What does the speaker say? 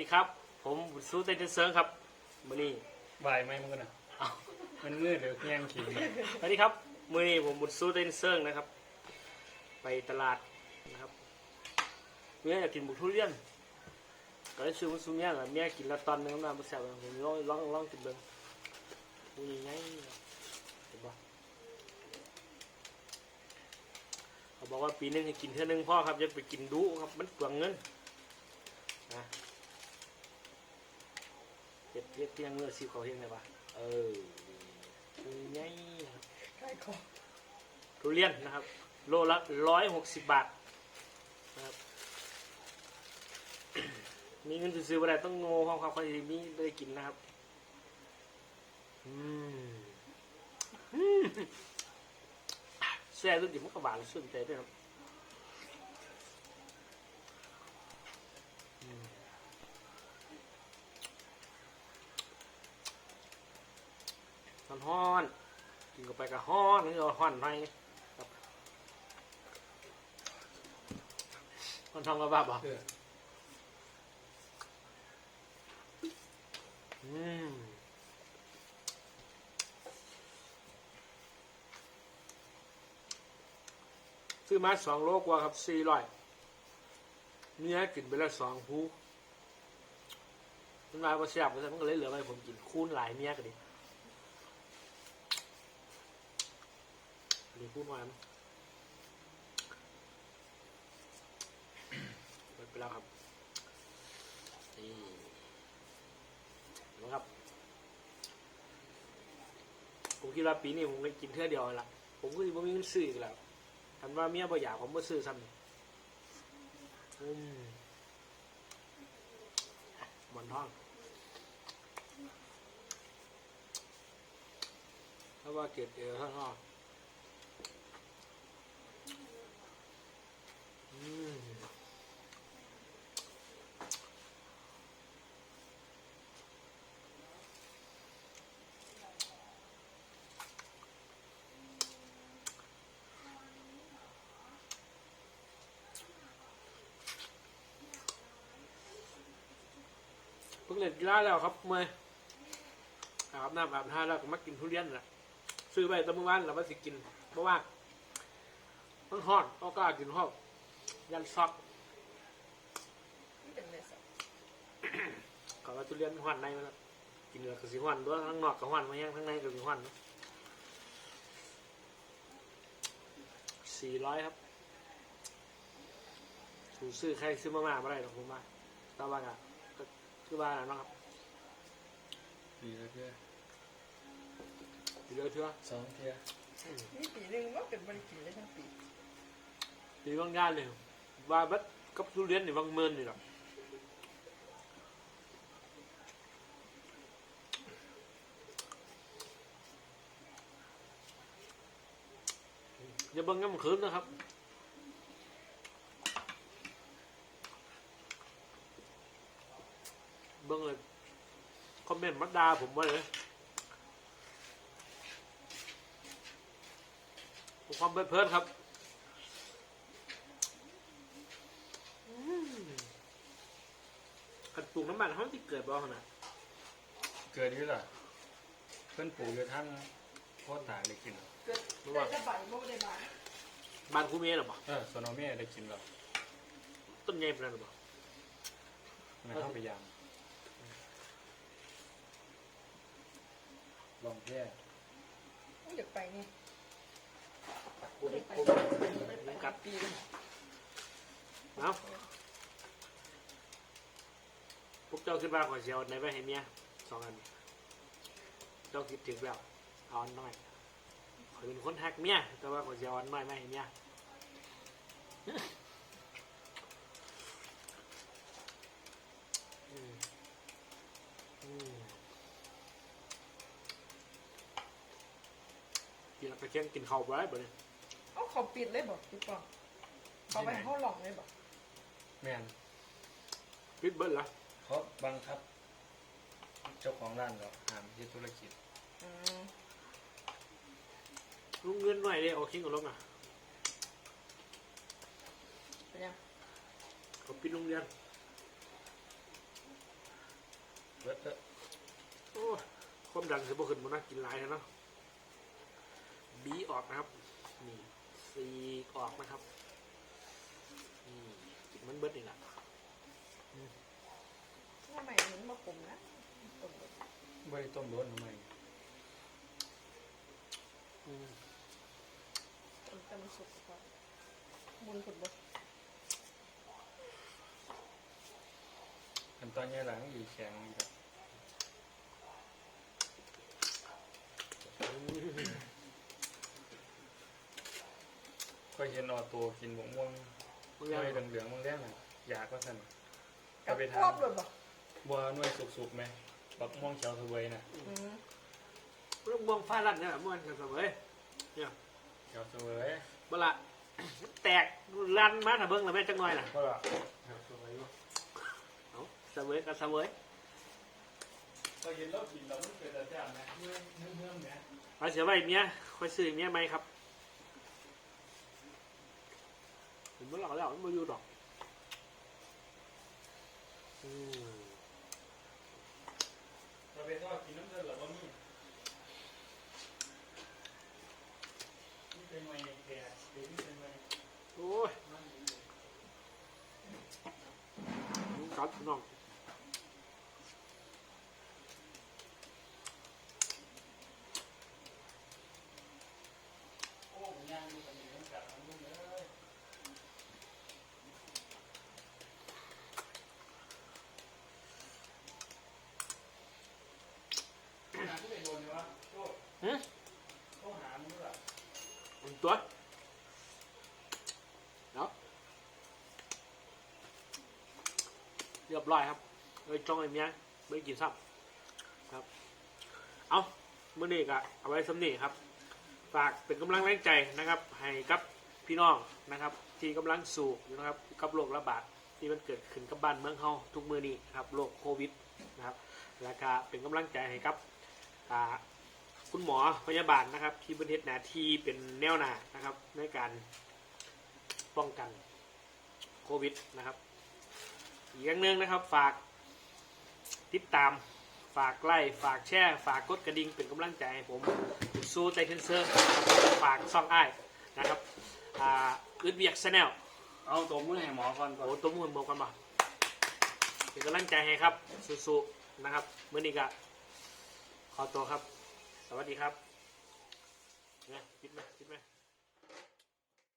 ดีครับ ผมบุญสู้เต้นเซิร์งครับมือนี้บ่ายไหมมันก็น่ะอ้าวมันมืดเดี๋ยวแย่งขิงสวัสดีครับมือนี้ผมบุญสู้เต้นเซิร์งนะครับ ไปตลาดนะครับเมียอยากกินบุกทุเรียนก็เลยซื้อมาซื้อเมียแหละเมียกินละตอนหนึงน้ำตาลมาแซ่บเลยผมลองลองลองกินเบิ้งอุ้ยไงเห็นปะเขาบอกว่าปีหนึงให้กินเท่านึงพ่อครับอย่าไปกินดุครับมันเปลืองเงินนะ เจ็ดเจ็ดเที่ยงเมื่อซิวเขาเที่ยงไงปะเอออุ้ยไงครับใช่ของทุเรียนนะครับ โลละร้อยหกสิบบาทนะครับ มีเงินซื้ออะไรต้องโง่ความความความดีมีได้กินนะครับ อืมอืมแซ่บรุ่นดิมันก็หวานสุดใจด้วยครับ มันฮ้อนๆกินเข้าไปกับฮ้อนนี่ก็ฮ้อนหน่อยครับมันทำกับบ้าบ่เอออืมซื้อมาสองโลกว่าครับสี่ร้อยเนื้อกินไปแล้วสองภูมันมาพอแซ่บมันก็เลยเหลือไว้ผมกินคูณหลายเมียก็ดี หรือคูณหวานหมดไปแล้วครับ นี่นะครับ ผมคิดว่าปีนี้ผมได้กินเท่าเดียวละผมก็จะไม่มีเงินซื้ออีกแล้วทันว่าเมียบ่อยากผมบ่ซื้อซ้ำอืมบอนท้องถ้าว่าเกล็ดเอวท่านพ่ออื เพิ่งเล่นกีฬาแล้วครับเมื่อยอาบน้ำอาบท่าแล้วก็มากินทุเรียนนะซื้อไปตะเมื่อวานแล้วว่าสิกิน เพราะว่ามันฮอดก็กล้ากินฮอดยันซอกนี่เป็นเลยสักก็ว่าทุเรียนฮอดในมันแล้วกินแล้วก็สิฮอดด้วยทั้งนอกก็ฮอดมาแยังทั้งในก็สิฮอดสี่ร้อยครับถูซื้อใครซื้อมามาไม่ได้หรอกผมว่าต่ว่าก็ก็ คือว่าน่ะเนาะครับดีเลยเพื่อดีเลยเถอะสองเทียนี่ปีหนึ่งว่าเป็นบริกินได้ทั้งปีดีบางงานเลยว่าบัดกับทุเรียนนี่บางเมินนี่หรอกอย่าเบิ่งงั้นมันคืนนะครับ เบิ่งเลยคอมเมนต์มาด่าผมมาเลยผมความเพลินๆครับขัดปลูกน้ำมันเขาที่เกิดบ่ขนาดเกิดอยู่ล่ะเพื่อนปลูกอยู่ทั้งโคตรตายได้กินเหรอเกิดได้จะใบโมได้บานบ้านคูเมียหรอบ่เออโซโนเมียได้กินเหรอต้นใหญ่ปานนั้นหรอบ่มันเข้าไปยาม ลองแย่ไม่อยากไปนี่คูเมียไปคูไปเมียไปมันกักัดดปีเลยเนาะพวกเจ้าขึ้นมาขอเสียวในไว้ให้เมียสองอันเจ้าคิดถึงแล้วเอาอันน้อยขอยเป็นคนแฮกเมียแต่ว่าขอเสียวอันน้อยไม่ให้เมียอืมอืมกินแล้วก็ เที่ยงกินข้าวไปบ่เนี่ยเอาเขาปิดเลยบอกทุกคนเขาไปห้องหลองเลยบอกแม่นปิดเบิ้ลละเขาบังคับ เจ้าของร้านเราห้ามที่ธุรกิจอืมลุงเงินหน่อยเลยเอาคิงกับลงอะเป็นยังเขาปิดโรงเรียนเบิดเด้อโอ้ยความดันสิบ่ขึ้นบ่นะกินหลายแล้วเนาะ บีออกนะครับ นี่ซีออกนะครับนี่กินมันเบิดนี่แหละทำไมถึงมาขมนะต้มเลยบ่ได้ต้มโดนทำไมอืมต้มแต่มันสุกก่อนมุนขุดบ่อันตอนนี้หลังอีแข็งอีกครับ ค่อยเห็นออโตกินบกม่วงมึงหยัน่งวยเหลืองๆมึงแรกน่ะอยากว่าสั่นกับไปคทานรอบเลยบ่บัวหน่วยสุกๆไหมบักม่วงเขียวสวยน่ะอืมเรื่องม่วงฟ้าลั่นเนี่ยม่วนกันเสมอเนี่ยเขียวสวยเวลาแตกลั่นมาถ้าเบิ่งแล้วแม่จังหน่อยน่ะก็ล่ะเขียวสวยเอาเสมอกับเสมอก็เห็นแล้วกินแล้วมันเกิดแต่แซ่บนะเนื้อเนื้อเนื้อเนี่ยเอาเสียไว้เมียค่อยซื้อเมียไหมครับ ผมไม่หลอกแล้วมันมาอยู่ดอกอืม เราไปทอดกินน้ำเดือดหรือว่ามีนี่เป็นไงแกเดี๋ยวนี่เป็นไง โอ้ยดูครับพี่น้อง โอ้ผมย่างดูกันอยู่ตั้งแต่ทั้งลูกเลยหาที่ไหนโดนเนี่ยวะโอ้ หึ ต้องหามึงด้วย ผมตัวเนาะ เรียบร้อยครับเลยจ้องไอ้เมียไม่กินซ้ำครับ เอาเมื่อนี้ก็เอาไว้สำเนีครับ ฝากเป็นกำลังแรงใจนะครับ ให้กับพี่น้องนะครับ ที่กำลังสู้นะครับกับโรคระบาดที่มันเกิดขึ้นกับบ้านเมืองเฮาทุกมือนี้ครับโรคโควิดนะครับ แล้วก็เป็นกำลังใจให้กับคุณหมอพยาบาลนะครับ ที่บริเทศหนาที่เป็นแนวหน้านะครับในการป้องกันโควิดนะครับ อีกอย่างหนึ่งนะครับ ฝากติดตาม ฝากไลค์ฝากแชร์ฝากกดกระดิ่งเป็นกำลังใจให้ผมสู้ไตเทนเซอร์ฝากซ่องอ้ายนะครับอ่าอึดเบียกแนลเอาตัวมือให้หมอก่อนก่อนโอ้ตัวมือบอกกันมาเป็นกำลังใจให้ครับสู้ๆนะครับเมื่อนี้ก็ขอตัวครับ สวัสดีครับเนี่ยคิดไหมคิดไหม